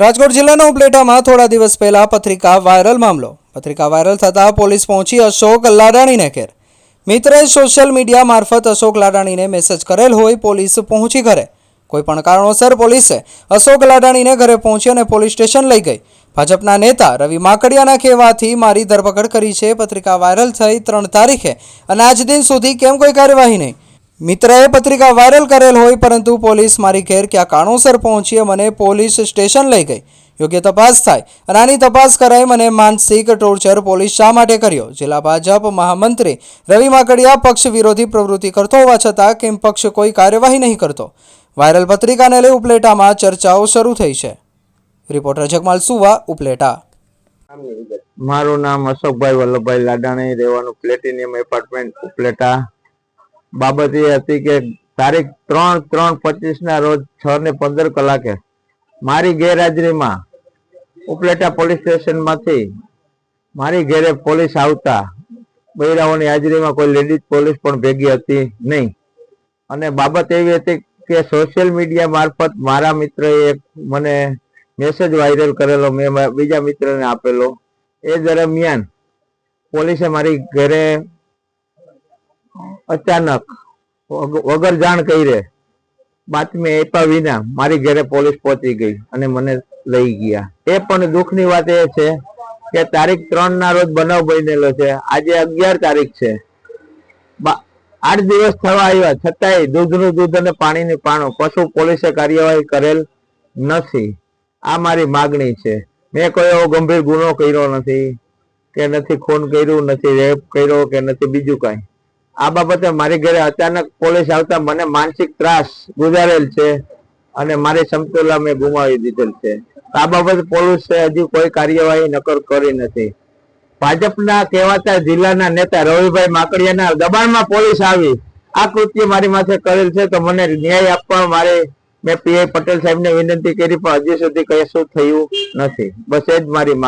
રાજકોટ જિલ્લાના ઉપલેટામાં થોડા દિવસ પહેલા પત્રિકા વાયરલ મામલો. પત્રિકા વાયરલ થતાં પોલીસ પહોંચી અશોક લાડાણીને ઘેર. મિત્રએ સોશિયલ મીડિયા મારફત અશોક લાડાણીને મેસેજ કરેલ હોય પોલીસ પહોંચી ઘરે. કોઈ પણ કારણોસર પોલીસે અશોક લાડાણીને ઘરે પહોંચી અને પોલીસ સ્ટેશન લઈ ગઈ. ભાજપના નેતા રવિ માકડિયાના કહેવાથી મારી ધરપકડ કરી છે. પત્રિકા વાયરલ થઈ ત્રણ તારીખે. અને આજ દિન સુધી કેમ કોઈ કાર્યવાહી નહીં? મિત્રએ પત્રિકા વાયરલ કરેલ હોય પરંતુ પોલીસ મારી ઘેર ક્યાં કારણોસર પહોંચી મને પોલીસ સ્ટેશન લઈ ગઈ. યોગ્ય તપાસ થાય. અને આની તપાસ કરાઈ મને માનસિક ટોર્ચર પોલીસ શા માટે કર્યો? જિલ્લા ભાજપ મહામંત્રી રવિ માકડિયા પક્ષ વિરોધી પ્રવૃત્તિ કરતો હોવા છતાં કેમ પક્ષ કોઈ કાર્યવાહી નહીં કરતો? વાયરલ પત્રિકાને લઈ ઉપલેટામાં ચર્ચાઓ શરૂ થઈ છે. રિપોર્ટર જગમાલ સુવા, ઉપલેટા. મારું નામ અશોકભાઈ વલ્લભભાઈ લાડાણી, રહેવાનું પ્લેટિનિયમ એપાર્ટમેન્ટ, ઉપલેટા. બાબત એ હતી કે તારીખ ત્રણ ત્રણ પચીસ ના રોજ છ ને પંદર કલાકે મારી ગેરહાજરીમાં ઉપલેટા પોલીસ સ્ટેશનમાંથી મારી ઘેરે પોલીસ આવતા બૈરાઓની હાજરીમાં કોઈ લેડીઝ પોલીસ પણ ભેગી હતી નહીં. અને બાબત એવી હતી કે સોશિયલ મીડિયા મારફત મારા મિત્રએ એક મને મેસેજ વાયરલ કરેલો, મેં બીજા મિત્રને આપેલો. એ દરમિયાન પોલીસે મારી ઘરે અચાનક વગર જાણ કરે. બાતમી આપ્યા વિના મારી ઘરે પોલીસ પહોંચી ગઈ અને મને લઈ ગયા. એ પણ દુઃખની વાત એ છે કે તારીખ ત્રણ ના રોજ બનાવ બનેલો છે. આજે અગિયાર તારીખ છે. આઠ દિવસ થવા આવ્યા. છતાંય દૂધનું દૂધ અને પાણીનું પાણું કશું પોલીસે કાર્યવાહી કરેલ નથી. આ મારી માગણી છે. મેં કોઈ એવો ગંભીર ગુનો કર્યો નથી કે નથી ખૂન કર્યું, નથી રેપ કર્યો કે નથી બીજું કાંઈ. આ બાબતે મારી ઘરે અચાનક પોલીસ આવતા મને માનસિક ત્રાસ ગુજારેલ છે અને મારી સમતુલા મેં ગુમાવી દીધેલ છે. આ બાબતે પોલીસે હજી કોઈ કાર્યવાહી નકર કરી નથી. ભાજપના કહેવાતા જિલ્લાના નેતા રવિભાઈ માકડિયાના દબાણમાં પોલીસ આવી. આ કૃત્ય મારી માથે કરેલ છે તો મને ન્યાય આપવા મારે મેં પીઆઈ પટેલ સાહેબને વિનંતી કરી, પણ હજી સુધી કશું થયું નથી. બસ એ જ મારી